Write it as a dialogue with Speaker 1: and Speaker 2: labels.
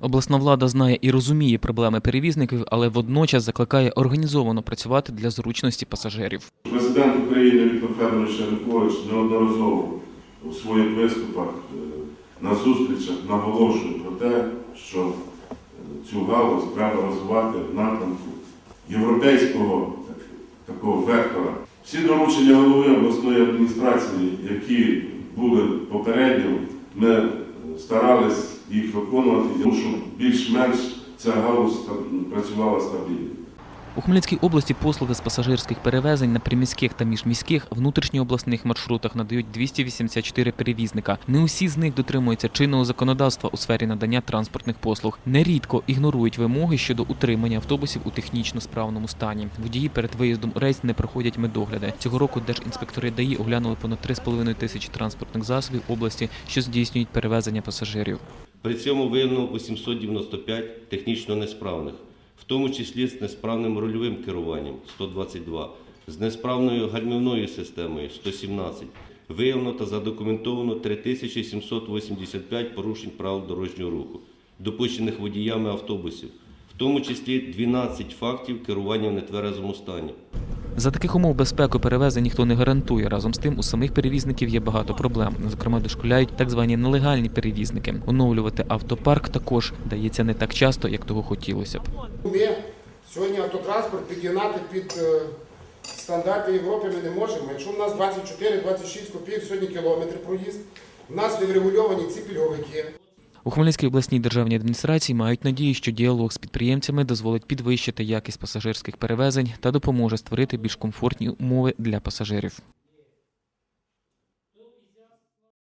Speaker 1: Обласна влада знає і розуміє проблеми перевізників, але водночас закликає організовано працювати для зручності пасажирів.
Speaker 2: Президент України Віктор Федорович Янукович неодноразово у своїх виступах е, на зустрічах наголошує про те, що е, цю галузь треба розвивати в напрямку європейського такого вектора. Всі доручення голови обласної адміністрації, які були попередньо, ми старались їх виконувати, тому що більш-менш ця галузь працювала стабільно.
Speaker 1: У Хмельницькій області послуги з пасажирських перевезень на приміських та міжміських внутрішньообласних маршрутах надають 284 перевізника. Не усі з них дотримуються чинного законодавства у сфері надання транспортних послуг. Нерідко ігнорують вимоги щодо утримання автобусів у технічно справному стані. Водії перед виїздом у рейс не проходять медогляди. Цього року держінспектори ДАІ оглянули понад 3,5 тисячі транспортних засобів області, що здійснюють перевезення пасажирів.
Speaker 3: При цьому виявлено 895 технічно несправних, в тому числі з несправним рульовим керуванням 122, з несправною гальмівною системою 117. Виявлено та задокументовано 3785 порушень правил дорожнього руху, допущених водіями автобусів, в тому числі 12 фактів керування в нетверезому стані.
Speaker 1: За таких умов безпеку перевезень ніхто не гарантує. Разом з тим, у самих перевізників є багато проблем. Зокрема, дошкуляють так звані нелегальні перевізники. Оновлювати автопарк також дається не так часто, як того хотілося б.
Speaker 4: Ми сьогодні автотранспорт підігнати під е, стандарти Європи ми не можемо. Якщо в нас 24-26 копійок сьогодні кілометр проїзд, у нас не врегульовані ці пільговики.
Speaker 1: У Хмельницькій обласній державній адміністрації мають надію, що діалог з підприємцями дозволить підвищити якість пасажирських перевезень та допоможе створити більш комфортні умови для пасажирів.